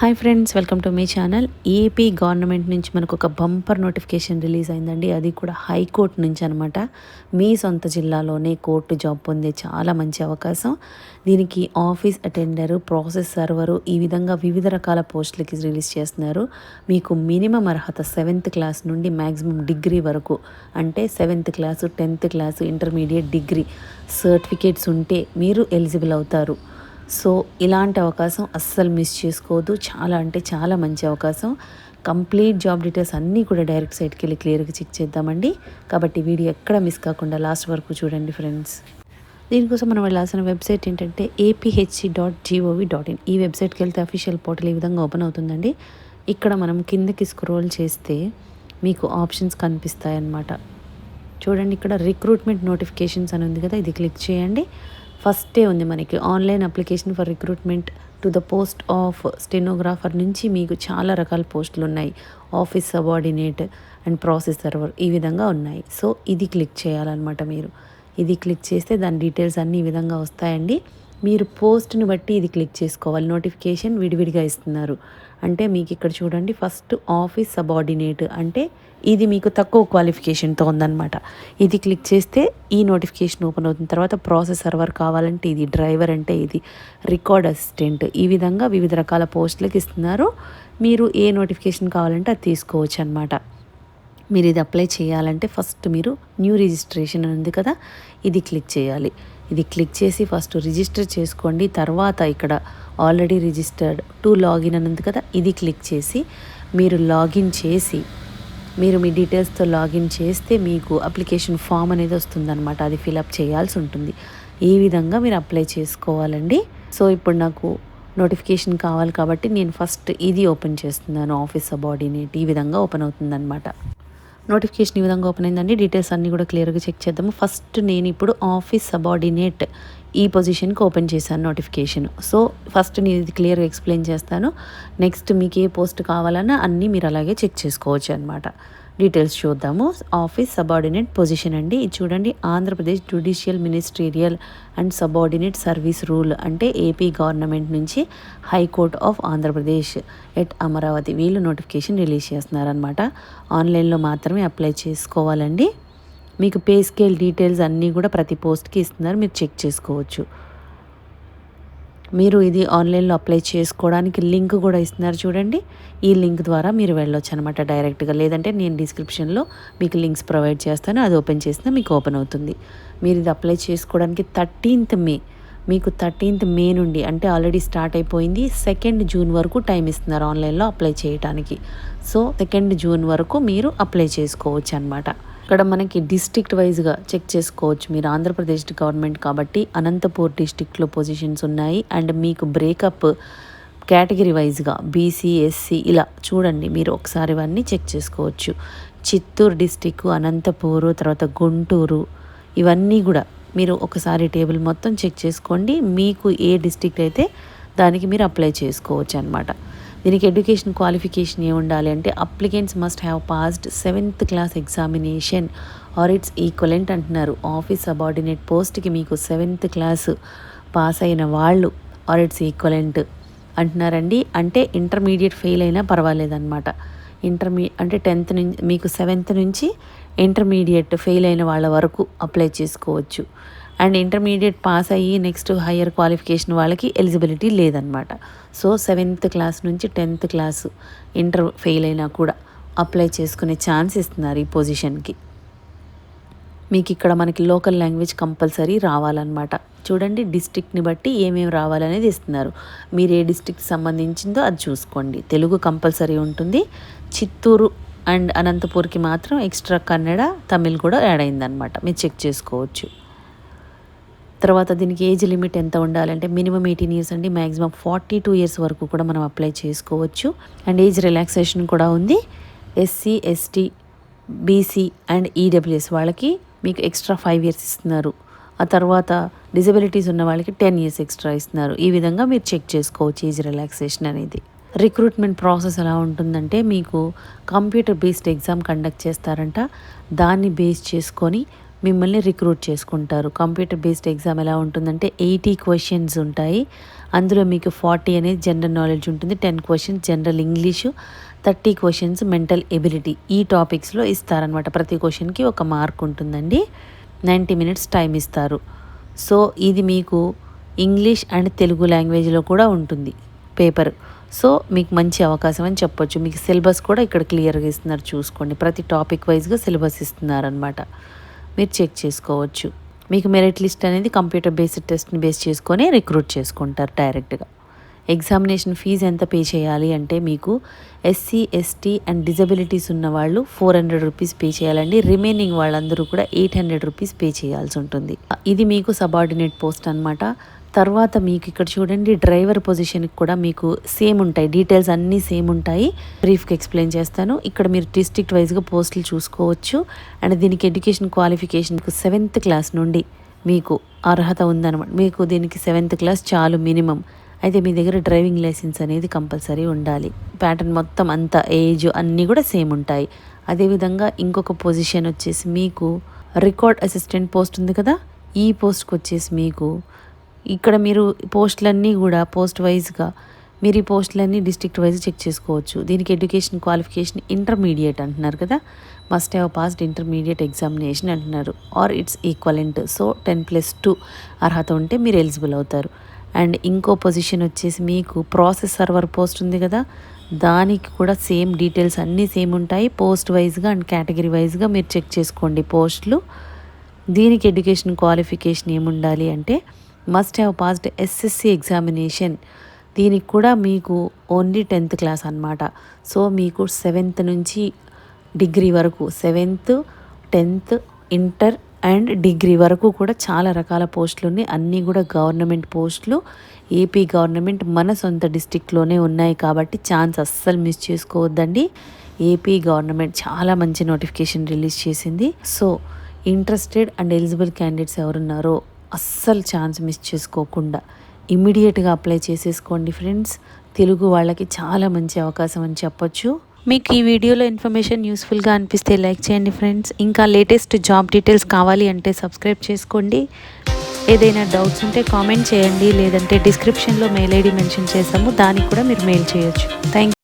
Hi friends welcome to మీ channel. AP government నుంచి మనకు ఒక బంపర్ నోటిఫికేషన్ రిలీజ్ అయిందండి. అది కూడా హైకోర్టు నుంచి అనమాట మీ సొంత జిల్లాలోనే కోర్టు జాబ్ పొందే చాలా మంచి అవకాశం. దీనికి ఆఫీస్ అటెండరు ప్రాసెస్ సర్వరు ఈ విధంగా వివిధ రకాల పోస్టులకి రిలీజ్ చేస్తున్నారు. మీకు మినిమం అర్హత సెవెంత్ క్లాస్ నుండి మ్యాక్సిమం డిగ్రీ వరకు అంటే seventh class tenth class intermediate degree certificates ఉంటే మీరు ఎలిజిబుల్ అవుతారు. సో ఇలాంటి అవకాశం అస్సలు మిస్ చేసుకోవద్దు. చాలా అంటే చాలా మంచి అవకాశం. కంప్లీట్ జాబ్ డీటెయిల్స్ అన్నీ కూడా డైరెక్ట్ సైట్కి వెళ్ళి క్లియర్గా చెక్ చేద్దామండి. కాబట్టి వీడియో ఎక్కడ మిస్ కాకుండా లాస్ట్ వరకు చూడండి ఫ్రెండ్స్. దీనికోసం మనం వెళ్ళాల్సిన వెబ్సైట్ ఏంటంటే APHC dot gov dot in ఈ వెబ్సైట్కి వెళ్తే అఫీషియల్ పోర్టల్ ఈ విధంగా ఓపెన్ అవుతుందండి. ఇక్కడ మనం కిందకి స్క్రోల్ చేస్తే మీకు ఆప్షన్స్ కనిపిస్తాయన్నమాట. చూడండి ఇక్కడ రిక్రూట్మెంట్ నోటిఫికేషన్స్ అని ఉంది కదా ఇది క్లిక్ చేయండి. ఫస్టే ఉంది మనకి online application for recruitment to the post of stenographer నుంచి మీకు చాలా రకాల పోస్టులు ఉన్నాయి. Office subordinate and process server ఈ విధంగా ఉన్నాయి. సో ఇది క్లిక్ చేయాలన్నమాట మీరు. ఇది క్లిక్ చేస్తే దాని డీటెయిల్స్ అన్ని ఈ విధంగా వస్తాయండి. మీరు పోస్ట్ని బట్టి ఇది క్లిక్ చేసుకోవాలి. నోటిఫికేషన్ విడివిడిగా ఇస్తున్నారు. అంటే మీకు ఇక్కడ చూడండి ఫస్ట్ ఆఫీస్ సబార్డినేట్ అంటే ఇది మీకు తక్కువ క్వాలిఫికేషన్తో ఉందన్నమాట. ఇది క్లిక్ చేస్తే ఈ నోటిఫికేషన్ ఓపెన్ అవుతుంది. తర్వాత ప్రాసెస్ సర్వర్ కావాలంటే ఇది డ్రైవర్ అంటే ఇది రికార్డ్ అసిస్టెంట్ ఈ విధంగా వివిధ రకాల పోస్టులకు ఇస్తున్నారు. మీరు ఏ నోటిఫికేషన్ కావాలంటే అది తీసుకోవచ్చు అనమాట మీరు ఇది అప్లై చేయాలంటే ఫస్ట్ మీరు న్యూ రిజిస్ట్రేషన్ అని ఉంది కదా ఇది క్లిక్ చేయాలి. ఇది క్లిక్ చేసి ఫస్ట్ రిజిస్టర్ చేసుకోండి. తర్వాత ఇక్కడ ఆల్రెడీ రిజిస్టర్డ్ టు లాగిన్ అని ఉంది కదా ఇది క్లిక్ చేసి మీరు లాగిన్ చేసి మీరు మీ డీటెయిల్స్తో లాగిన్ చేస్తే మీకు అప్లికేషన్ ఫామ్ అనేది వస్తుందన్నమాట. అది ఫిలప్ చేయాల్సి ఉంటుంది. ఈ విధంగా మీరు అప్లై చేసుకోవాలండి. సో ఇప్పుడు నాకు నోటిఫికేషన్ కావాలి కాబట్టి నేను ఫస్ట్ ఇది ఓపెన్ చేస్తున్నాను. ఆఫీస్ బాడీని ఈ విధంగా ఓపెన్ అవుతుందన్నమాట. నోటిఫికేషన్ ఈ విధంగా ఓపెన్ అయిందండి. డీటెయిల్స్ అన్నీ కూడా క్లియర్గా చెక్ చేద్దాము. ఫస్ట్ నేను ఇప్పుడు ఆఫీస్ సబార్డినేట్ ఈ పొజిషన్కి ఓపెన్ చేశాను నోటిఫికేషన్ సో ఫస్ట్ నేను ఇది క్లియర్గా ఎక్స్ప్లెయిన్ చేస్తాను. నెక్స్ట్ మీకు ఏ పోస్ట్ కావాలన్నా అన్నీ మీరు అలాగే చెక్ చేసుకోవచ్చు అనమాట డీటెయిల్స్ చూద్దాము. ఆఫీస్ సబార్డినేట్ పొజిషన్ అండి. ఇది చూడండి Andhra Pradesh judicial ministerial and subordinate service rule అంటే ఏపీ గవర్నమెంట్ నుంచి high court of Andhra Pradesh at Amaravati వీళ్ళు నోటిఫికేషన్ రిలీజ్ చేస్తున్నారనమాట ఆన్లైన్లో మాత్రమే అప్లై చేసుకోవాలండి. మీకు పే స్కేల్ డీటెయిల్స్ అన్నీ కూడా ప్రతి పోస్ట్కి ఇస్తున్నారు. మీరు చెక్ చేసుకోవచ్చు. మీరు ఇది ఆన్లైన్లో అప్లై చేసుకోవడానికి లింక్ కూడా ఇస్తున్నారు చూడండి. ఈ లింక్ ద్వారా మీరు వెళ్ళొచ్చు అనమాట డైరెక్ట్గా. లేదంటే నేను డిస్క్రిప్షన్లో మీకు లింక్స్ ప్రొవైడ్ చేస్తాను. అది ఓపెన్ చేసినా మీకు ఓపెన్ అవుతుంది. మీరు ఇది అప్లై చేసుకోవడానికి థర్టీన్త్ మే మీకు థర్టీన్త్ మే నుండి అంటే ఆల్రెడీ స్టార్ట్ అయిపోయింది. సెకండ్ జూన్ వరకు టైం ఇస్తున్నారు ఆన్లైన్లో అప్లై చేయడానికి సో సెకండ్ జూన్ వరకు మీరు అప్లై చేసుకోవచ్చు అనమాట ఇక్కడ మనకి డిస్ట్రిక్ట్ వైజ్గా చెక్ చేసుకోవచ్చు. మీరు ఆంధ్రప్రదేశ్ గవర్నమెంట్ కాబట్టి అనంతపూర్ డిస్టిక్లో పొజిషన్స్ ఉన్నాయి. అండ్ మీకు బ్రేకప్ కేటగిరీ వైజ్గా బీసీ ఎస్సీ ఇలా చూడండి. మీరు ఒకసారి ఇవన్నీ చెక్ చేసుకోవచ్చు. చిత్తూరు డిస్టిక్ అనంతపూరు తర్వాత గుంటూరు ఇవన్నీ కూడా మీరు ఒకసారి టేబుల్ మొత్తం చెక్ చేసుకోండి. మీకు ఏ డిస్టిక్ అయితే దానికి మీరు అప్లై చేసుకోవచ్చు అనమాట దీనికి ఎడ్యుకేషన్ క్వాలిఫికేషన్ ఏ ఉండాలి అంటే applicants must have passed seventh class examination or its equivalent అంటున్నారు. ఆఫీస్ సబార్డినేట్ పోస్ట్కి మీకు సెవెంత్ క్లాస్ పాస్ అయిన వాళ్ళు ఆర్ ఇట్స్ ఈక్వలెంట్ అంటున్నారండి. అంటే ఇంటర్మీడియట్ ఫెయిల్ అయినా పర్వాలేదన్నమాట. ఇంటర్మీ అంటే టెన్త్ నుంచి మీకు సెవెంత్ నుంచి ఇంటర్మీడియట్ ఫెయిల్ అయిన వాళ్ళ వరకు అప్లై చేసుకోవచ్చు. అండ్ ఇంటర్మీడియట్ పాస్ అయ్యి నెక్స్ట్ హయ్యర్ క్వాలిఫికేషన్ వాళ్ళకి ఎలిజిబిలిటీ లేదనమాట సో సెవెంత్ క్లాస్ నుంచి టెన్త్ క్లాస్ ఇంటర్ ఫెయిల్ అయినా కూడా అప్లై చేసుకునే ఛాన్స్ ఇస్తున్నారు ఈ పొజిషన్కి. మీకు ఇక్కడ మనకి లోకల్ లాంగ్వేజ్ కంపల్సరీ రావాలన్నమాట. చూడండి డిస్ట్రిక్ట్ని బట్టి ఏమేమి రావాలనేది ఇస్తున్నారు. మీరు ఏ డిస్ట్రిక్ట్ సంబంధించిందో అది చూసుకోండి. తెలుగు కంపల్సరీ ఉంటుంది. చిత్తూరు అండ్ అనంతపూర్కి మాత్రం ఎక్స్ట్రా కన్నడ తమిళ్ కూడా యాడ్ అయిందనమాట మీరు చెక్ చేసుకోవచ్చు. తర్వాత దీనికి ఏజ్ లిమిట్ ఎంత ఉండాలంటే మినిమం ఎయిటీన్ ఇయర్స్ అండి మ్యాక్సిమం ఫార్టీ టూ ఇయర్స్ వరకు కూడా మనం అప్లై చేసుకోవచ్చు. అండ్ ఏజ్ రిలాక్సేషన్ కూడా ఉంది. SC ST BC and EWS వాళ్ళకి మీకు ఎక్స్ట్రా ఫైవ్ ఇయర్స్ ఇస్తున్నారు. ఆ తర్వాత డిజబిలిటీస్ ఉన్న వాళ్ళకి టెన్ ఇయర్స్ ఎక్స్ట్రా ఇస్తున్నారు. ఈ విధంగా మీరు చెక్ చేసుకోవచ్చు ఏజ్ రిలాక్సేషన్ అనేది. రిక్రూట్మెంట్ ప్రాసెస్ ఎలా ఉంటుందంటే మీకు కంప్యూటర్ బేస్డ్ ఎగ్జామ్ కండక్ట్ చేస్తారంట. దాన్ని బేస్ చేసుకొని మిమ్మల్ని రిక్రూట్ చేసుకుంటారు. కంప్యూటర్ బేస్డ్ ఎగ్జామ్ ఎలా ఉంటుందంటే ఎయిటీ క్వశ్చన్స్ ఉంటాయి. అందులో మీకు ఫార్టీ అనేది జనరల్ నాలెడ్జ్ ఉంటుంది. Ten questions general English thirty questions mental ability ఈ టాపిక్స్లో ఇస్తారనమాట ప్రతి క్వశ్చన్కి ఒక మార్క్ ఉంటుందండి. నైంటీ మినిట్స్ టైం ఇస్తారు. సో ఇది మీకు ఇంగ్లీష్ అండ్ తెలుగు లాంగ్వేజ్లో కూడా ఉంటుంది పేపర్. సో మీకు మంచి అవకాశం అని చెప్పొచ్చు. మీకు సిలబస్ కూడా ఇక్కడ క్లియర్గా ఇస్తున్నారు చూసుకోండి. ప్రతి టాపిక్ వైజ్గా సిలబస్ ఇస్తున్నారనమాట మీరు చెక్ చేసుకోవచ్చు. మీకు మెరిట్ లిస్ట్ అనేది కంప్యూటర్ బేస్డ్ టెస్ట్ని బేస్ చేసుకొని రిక్రూట్ చేసుకుంటారు డైరెక్ట్గా. ఎగ్జామినేషన్ ఫీజు ఎంత పే చేయాలి అంటే మీకు ఎస్సీ ఎస్టీ అండ్ డిజబిలిటీస్ ఉన్న వాళ్ళు ఫోర్ హండ్రెడ్ రూపీస్ పే చేయాలండి. రిమైనింగ్ వాళ్ళందరూ కూడా ఎయిట్ హండ్రెడ్ రూపీస్ పే చేయాల్సి ఉంటుంది. ఇది మీకు సబార్డినేట్ పోస్ట్ అనమాట తర్వాత మీకు ఇక్కడ చూడండి డ్రైవర్ పొజిషన్కి కూడా మీకు సేమ్ ఉంటాయి. డీటెయిల్స్ అన్నీ సేమ్ ఉంటాయి. బ్రీఫ్గా ఎక్స్ప్లెయిన్ చేస్తాను. ఇక్కడ మీరు డిస్ట్రిక్ట్ వైజ్గా పోస్టులు చూసుకోవచ్చు. అండ్ దీనికి ఎడ్యుకేషన్ క్వాలిఫికేషన్ సెవెంత్ క్లాస్ నుండి మీకు అర్హత ఉందన్నమాట. మీకు దీనికి సెవెంత్ క్లాస్ చాలు మినిమం. అయితే మీ దగ్గర డ్రైవింగ్ లైసెన్స్ అనేది కంపల్సరీ ఉండాలి. ప్యాటర్న్ మొత్తం అంత ఏజ్ అన్నీ కూడా సేమ్ ఉంటాయి. అదేవిధంగా ఇంకొక పొజిషన్ వచ్చేసి మీకు రికార్డ్ అసిస్టెంట్ పోస్ట్ ఉంది కదా? ఈ పోస్ట్కి వచ్చేసి మీకు ఇక్కడ మీరు పోస్టులన్నీ కూడా పోస్ట్ వైజ్గా మీరు ఈ పోస్టులన్నీ డిస్ట్రిక్ట్ వైజ్ చెక్ చేసుకోవచ్చు. దీనికి ఎడ్యుకేషన్ క్వాలిఫికేషన్ ఇంటర్మీడియట్ అంటున్నారు కదా? Must have passed intermediate examination అంటున్నారు. Or it's equivalent so ten plus two అర్హత ఉంటే మీరు ఎలిజిబుల్ అవుతారు. అండ్ ఇంకో పొజిషన్ వచ్చేసి మీకు ప్రాసెస్ సర్వర్ పోస్ట్ ఉంది కదా? దానికి కూడా సేమ్ డీటెయిల్స్ అన్నీ సేమ్ ఉంటాయి. పోస్ట్ వైజ్గా అండ్ కేటగిరీ వైజ్గా మీరు చెక్ చేసుకోండి పోస్టులు. దీనికి ఎడ్యుకేషన్ క్వాలిఫికేషన్ ఏముండాలి అంటే must have passed SSC examination దీనికి కూడా మీకు ఓన్లీ టెన్త్ క్లాస్ అనమాట సో మీకు సెవెంత్ నుంచి డిగ్రీ వరకు seventh tenth inter and degree వరకు కూడా చాలా రకాల పోస్టులు ఉన్నాయి. అన్నీ కూడా గవర్నమెంట్ పోస్టులు. ఏపీ గవర్నమెంట్ మన సొంత డిస్టిక్లోనే ఉన్నాయి కాబట్టి ఛాన్స్ అస్సలు మిస్ చేసుకోవద్దండి. ఏపీ గవర్నమెంట్ చాలా మంచి నోటిఫికేషన్ రిలీజ్ చేసింది. So interested and eligible candidates ఎవరున్నారో అస్సలు ఛాన్స్ మిస్ చేసుకోకుండా ఇమ్మీడియట్గా అప్లై చేసేసుకోండి ఫ్రెండ్స్. తెలుగు వాళ్ళకి చాలా మంచి అవకాశం అని చెప్పొచ్చు. మీకు ఈ వీడియోలో ఇన్ఫర్మేషన్ యూస్ఫుల్గా అనిపిస్తే లైక్ చేయండి ఫ్రెండ్స్. ఇంకా లేటెస్ట్ జాబ్ డీటెయిల్స్ కావాలి అంటే సబ్స్క్రైబ్ చేసుకోండి. ఏదైనా డౌట్స్ ఉంటే కామెంట్ చేయండి. లేదంటే డిస్క్రిప్షన్లో మెయిల్ ఐడి మెన్షన్ చేసాము దానికి కూడా మీరు మెయిల్ చేయొచ్చు. థ్యాంక్